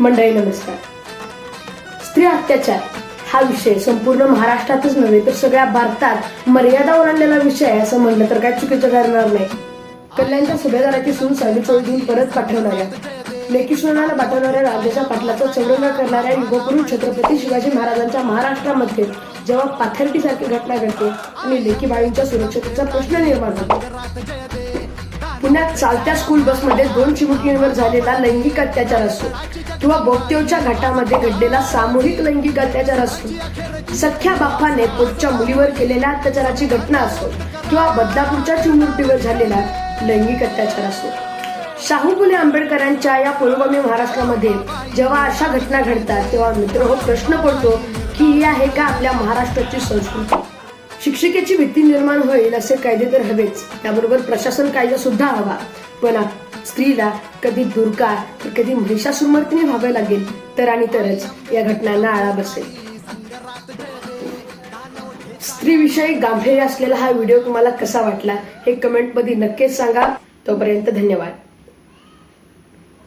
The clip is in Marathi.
मंडळी नमस्कार. स्त्री अत्याचार हा विषय संपूर्ण महाराष्ट्रातच नव्हे तर सगळ्या भारतात मर्यादा ओलांडलेला विषय आहे असं म्हणलं तर काय चुकीचं ठरणार नाही. कल्याणच्या सुभेदाराची सून साली चौधरी परत पाठवणाऱ्या लेखी सुनाला पाठवणाऱ्या राजाच्या पाटलाचा चौरंगा करणाऱ्या युगपुरुष छत्रपती शिवाजी महाराजांच्या महाराष्ट्रामध्ये जेव्हा पाथर्डीसारखी घटना घडते आणि लेकी बाळींच्या सुरक्षतेचा प्रश्न निर्माण होतो. पुण्यात चालत्या स्कूल बसमध्ये दोन चिमुकलींवर झालेला लैंगिक अत्याचार असतो. किंवा बोगदेवच्या घाटामध्ये घडलेला सामूहिक लैंगिक अत्याचार असतो. सख्या बाप्पाने पोटच्या मुलीवर केलेल्या अत्याचाराची घटना असो किंवा बदलापूरच्या चिमुरटीवर झालेला लैंगिक अत्याचार असो. शाहू फुले आंबेडकरांच्या या पुरोगामी महाराष्ट्रामध्ये जेव्हा अशा घटना घडतात तेव्हा मित्र हो प्रश्न पडतो की ही आहे का आपल्या महाराष्ट्राची संस्कृती? शिक्षिकेची भीती निर्माण होईल असे कायदे तर हवेच. त्याबरोबर प्रशासन कायदा सुद्धा हवा. पण स्त्रीला कधी दुर्गा तर कधी महिषासुमर्तीने व्हावे लागेल तर आणि तरच या घटनांना आळा बसेल. स्त्रीविषयी गांभीर्य असलेला हा व्हिडिओ तुम्हाला कसा वाटला हे कमेंटमध्ये नक्कीच सांगा. तोपर्यंत धन्यवाद.